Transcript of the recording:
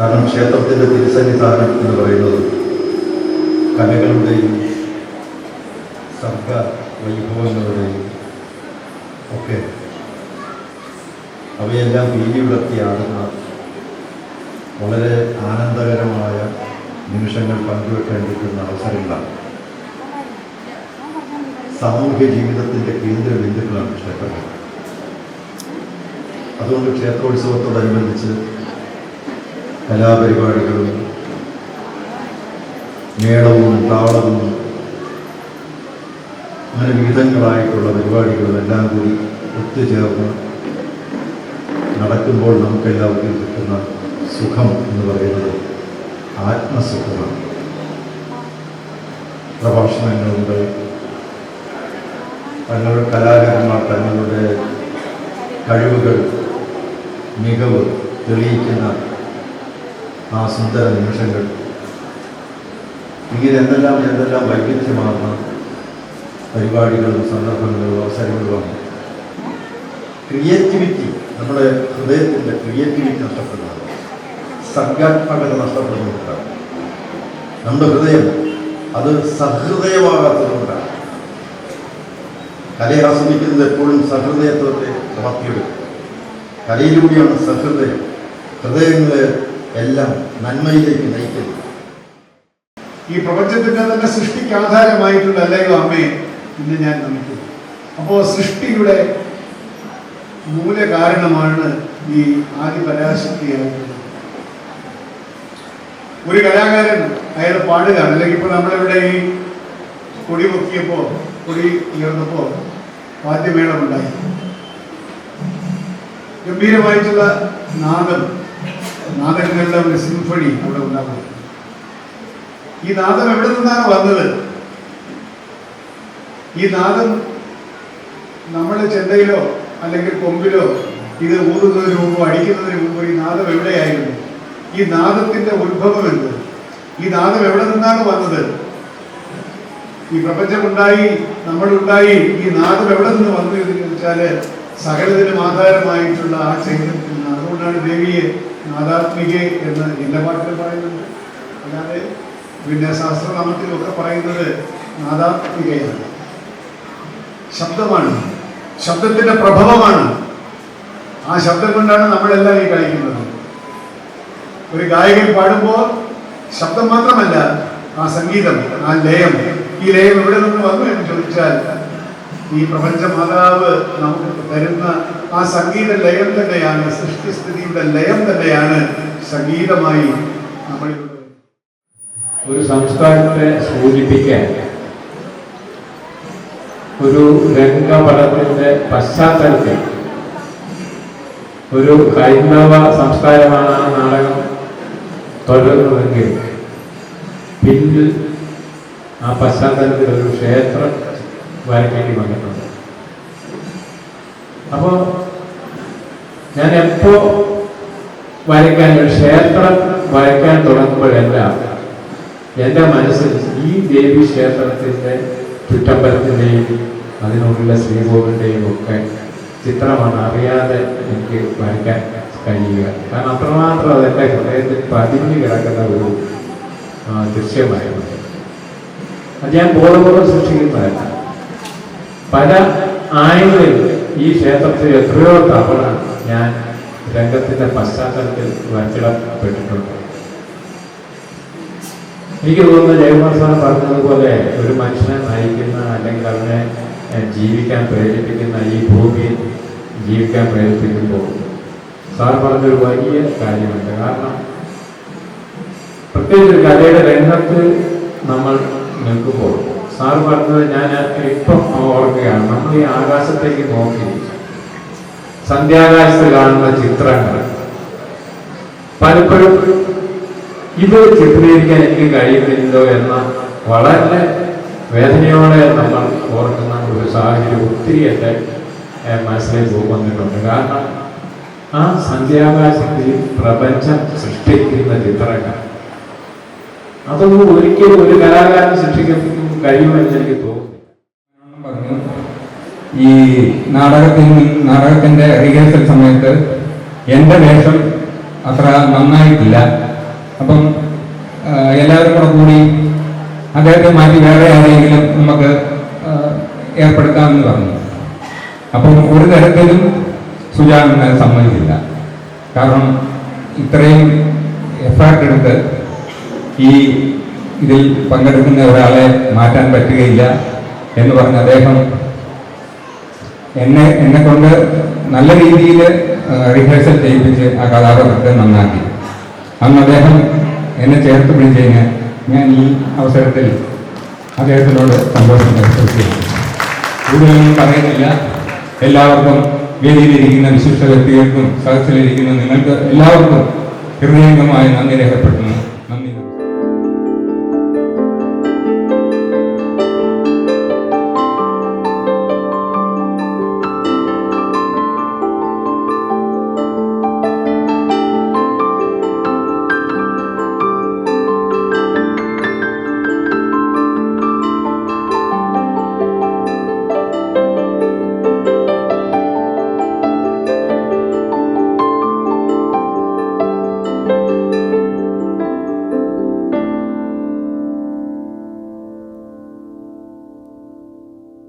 കാരണം ക്ഷേത്രത്തിന്റെ തിരുസന്നിധാനം എന്ന് പറയുന്നത് കലകളുടെയും സർഗ വൈഭവങ്ങളുടെയും ഒക്കെ അവയെല്ലാം വീതി വിളർത്തിയാടുന്ന വളരെ ആനന്ദകരമായ നിമിഷങ്ങൾ പങ്കുവെക്കാൻ കിട്ടുന്ന അവസരങ്ങളാണ്. സാമൂഹ്യ ജീവിതത്തിന്റെ കേന്ദ്ര ബിന്ദുക്കളാണ് ക്ഷേത്രങ്ങൾ. അതുകൊണ്ട് ക്ഷേത്രോത്സവത്തോടനുബന്ധിച്ച് കലാപരിപാടികളും മേളവും താളവും അങ്ങനെ വിവിധങ്ങളായിട്ടുള്ള പരിപാടികളും എല്ലാം കൂടി ഒത്തുചേർന്ന് നടക്കുമ്പോൾ നമുക്കെല്ലാവർക്കും കിട്ടുന്ന സുഖം എന്ന് പറയുന്നത് ആത്മസുഖമാണ്. പ്രഭാഷണങ്ങളുണ്ട്. തങ്ങളുടെ കലാകാരന്മാർ തങ്ങളുടെ കഴിവുകൾ മികവ് തെളിയിക്കുന്ന ആ സുന്ദര നിമിഷങ്ങൾ. ഇങ്ങനെ എന്തെല്ലാം എന്തെല്ലാം വൈവിധ്യമാർന്ന പരിപാടികളും സന്ദർഭങ്ങളും അവസരങ്ങളുമാണ് ക്രിയേറ്റിവിറ്റി നമ്മുടെ ഹൃദയത്തിന്റെ ക്രിയേറ്റിവിറ്റി നഷ്ടപ്പെടുന്നത് സർഗാത്മകത നഷ്ടപ്പെടുന്നതുകൊണ്ടാണ്. നമ്മുടെ ഹൃദയം അത് സഹൃദയമാകാത്തതുകൊണ്ടാണ്. കലയെ ആസ്വദിക്കുന്നത് എപ്പോഴും സഹൃദയത്വത്തെ വളർത്തിയെടുക്കും കലയിലൂടെയാണ് സഹൃദയം. ഹൃദയങ്ങളെ എല്ലാം നന്മയിലേക്ക് നയിക്കുന്നു. ഈ പ്രപഞ്ചത്തിന്റെ തന്നെ സൃഷ്ടിക്ക് ആധാരമായിട്ടുള്ള അല്ലയോ അമ്മയെ ഇന്ന് ഞാൻ നമിക്കുന്നു. അപ്പോൾ സൃഷ്ടിയുടെ മൂല കാരണമാണ് ഈ ആദ്യ പരാശക്തിയായിട്ടുള്ളത് ഒരു കലാകാരൻ അയാൾ പാടുക അല്ലെങ്കിൽ ഇപ്പോൾ നമ്മളിവിടെ ഈ കൊടി പൊക്കിയപ്പോ കൊടി ഉയർന്നപ്പോ വാദ്യമേളമുണ്ടായി. ഗംഭീരമായിട്ടുള്ള നാദം നാദങ്ങളുടെ ഒരു സിംഫണി അവിടെ ഉണ്ടാകും. ഈ നാദം എവിടെ നിന്നാണ് വന്നത്? ഈ നാദം നമ്മുടെ ചെണ്ടയിലോ അല്ലെങ്കിൽ കൊമ്പിലോ ഇത് ഊതുന്നതിന് മുമ്പോ അടിക്കുന്നതിന് മുമ്പോ ഈ നാദം എവിടെയായിരുന്നു? ഈ നാദത്തിന്റെ ഉത്ഭവം എന്ത്? ഈ നാദം എവിടെ നിന്നാണ് വന്നത്? ഈ പ്രപഞ്ചമുണ്ടായി നമ്മളുണ്ടായി ഈ നാദം എവിടെ നിന്ന് വന്നു എന്ന് ചോദിച്ചാൽ സകലത്തിനും ആധാരമായിട്ടുള്ള ആ ചൈതന്യത്തിൽ നിന്നാണ് അതുകൊണ്ടാണ് ദേവിയെ നാദാത്മികെ എന്ന് എന്റെ പാട്ടിൽ പറയുന്നുണ്ട്. അല്ലാതെ പിന്നെ സഹസ്രനാമത്തിലൊക്കെ പറയുന്നത് നാദാത്മികയാണ്. ശബ്ദമാണ്. ശബ്ദത്തിന്റെ പ്രഭവമാണ്. ആ ശബ്ദം കൊണ്ടാണ് നമ്മളെല്ലാം ഈ കളിക്കുന്നത്. ഒരു ഗായകൻ പാടുമ്പോൾ ശബ്ദം മാത്രമല്ല ആ സംഗീതം ആ ലയം. ഈ ലയം എവിടെ നിന്ന് വന്നു എന്ന് ചോദിച്ചാൽ ഈ പ്രപഞ്ച മാതാവ് നമുക്ക് തരുന്ന ആ സംഗീത ലയം തന്നെയാണ് സൃഷ്ടിസ്ഥിതിയുടെ ലയം തന്നെയാണ് സംഗീതമായി നമ്മൾ ഒരു സംസ്കാരത്തെ സൂചിപ്പിക്കാൻ ഒരു രംഗപടത്തിന്റെ പശ്ചാത്തലത്തിൽ ഒരു ഹൈന്ദവ സംസ്കാരമാണ് ആ നാടകം തുടരുന്നതെങ്കിൽ പിന്നിൽ ആ പശ്ചാത്തലത്തിൽ ഒരു ക്ഷേത്രം വരയ്ക്കേണ്ടി വന്നിട്ടുണ്ട്. അപ്പോൾ ഞാൻ എപ്പോ വരയ്ക്കാൻ ഒരു ക്ഷേത്രം വരയ്ക്കാൻ തുടങ്ങുമ്പോഴെല്ലാം എന്റെ മനസ്സിൽ ഈ ദേവി ക്ഷേത്രത്തിന്റെ ചുറ്റമ്പലത്തിന്റെയും അതിനുള്ളിലെ ശ്രീകോവിലിന്റെയും ഒക്കെ ചിത്രമാണ് അറിയാതെ എനിക്ക് വരയ്ക്കാൻ കഴിയുക. കാരണം അത്രമാത്രം അതെന്റെ ഹൃദയത്തിൽ പതിഞ്ഞു കിടക്കുന്ന ഒരു ദൃശ്യമായിരുന്നു. അത് ഞാൻ ബോധപൂർവം സൃഷ്ടിക്കുന്നതല്ല പല ആയങ്ങളിൽ ഈ ക്ഷേത്രത്തിൽ എത്രയോ തവണ ഞാൻ രംഗത്തിന്റെ പശ്ചാത്തലത്തിൽ വരച്ചിടപ്പെട്ടിട്ടുണ്ട്. എനിക്ക് തോന്നുന്നു ജയകുമാർ സാർ പറഞ്ഞതുപോലെ ഒരു മനുഷ്യനെ നയിക്കുന്ന അല്ലെങ്കിൽ അവനെ ജീവിക്കാൻ പ്രേരിപ്പിക്കുന്ന ഈ ഭൂമിയിൽ ജീവിക്കാൻ പ്രേരിപ്പിക്കുമ്പോൾ സാർ പറഞ്ഞൊരു വലിയ കാര്യമുണ്ട്. കാരണം പ്രത്യേകിച്ച് ഒരു കലയുടെ രംഗത്ത് നമ്മൾ നിൽക്കുമ്പോൾ സാർ പറഞ്ഞത് ഞാൻ ഇപ്പം ഓർക്കുകയാണ്. നമ്മൾ ഈ ആകാശത്തേക്ക് നോക്കി സന്ധ്യാകാശത്ത് കാണുന്ന ചിത്രങ്ങൾ. പലപ്പോഴും ഇത് ചിത്രീകരിക്കാൻ എനിക്ക് കഴിയുന്നില്ലോ എന്ന വളരെ വേദനയോടെ നമ്മൾ ഓർക്കുന്ന ഒരു സാഹചര്യം ഒത്തിരി എന്റെ മനസ്സിലേക്ക് വന്നിട്ടുണ്ട് കാരണം ആ സന്ധ്യാകാശത്തിൽ പ്രപഞ്ചം സൃഷ്ടിക്കുന്ന ചിത്രങ്ങൾ. അതൊന്നും ഒരിക്കലും ഒരു കലാകാരൻ സൃഷ്ടിക്കാൻ കഴിയുമെന്ന് എനിക്ക് തോന്നുന്നു പറഞ്ഞു ഈ നാടകത്തിൽ നാടകത്തിന്റെ റിഹേഴ്സൽ സമയത്ത് എന്റെ വേഷം അത്ര നന്നായിട്ടില്ല. അപ്പം എല്ലാവരും കൂടെ കൂടി അദ്ദേഹത്തെ മാറ്റി വേറെ ആരെങ്കിലും നമുക്ക് ഏർപ്പെടുത്താമെന്ന് പറഞ്ഞു. അപ്പം ഒരു തരത്തിലും സുജാൻ സമ്മതിച്ചില്ല. കാരണം ഇത്രയും എഫേർട്ട് എടുത്ത് ഈ ഇതിൽ പങ്കെടുക്കുന്ന ഒരാളെ മാറ്റാൻ പറ്റുകയില്ല എന്ന് പറഞ്ഞ് അദ്ദേഹം എന്നെ എന്നെ കൊണ്ട് നല്ല രീതിയിൽ റിഹേഴ്സൽ ചെയ്യിപ്പിച്ച് ആ കഥാപാത്രത്തെ നന്നാക്കി. അന്ന് അദ്ദേഹം എന്നെ ചേർത്ത് പിടിച്ചതിന് ഞാൻ ഈ അവസരത്തിൽ അദ്ദേഹത്തിനോട് സന്തോഷം ചെയ്യുന്നു കൂടുതലൊന്നും പറയുന്നില്ല. എല്ലാവർക്കും വേദിയിലിരിക്കുന്ന വിശിഷ്ട വ്യക്തികൾക്കും സദസ്സിലിരിക്കുന്ന നിങ്ങൾക്ക് എല്ലാവർക്കും ഹൃദയംഗമായി നന്ദി രേഖപ്പെടുത്തുന്നു.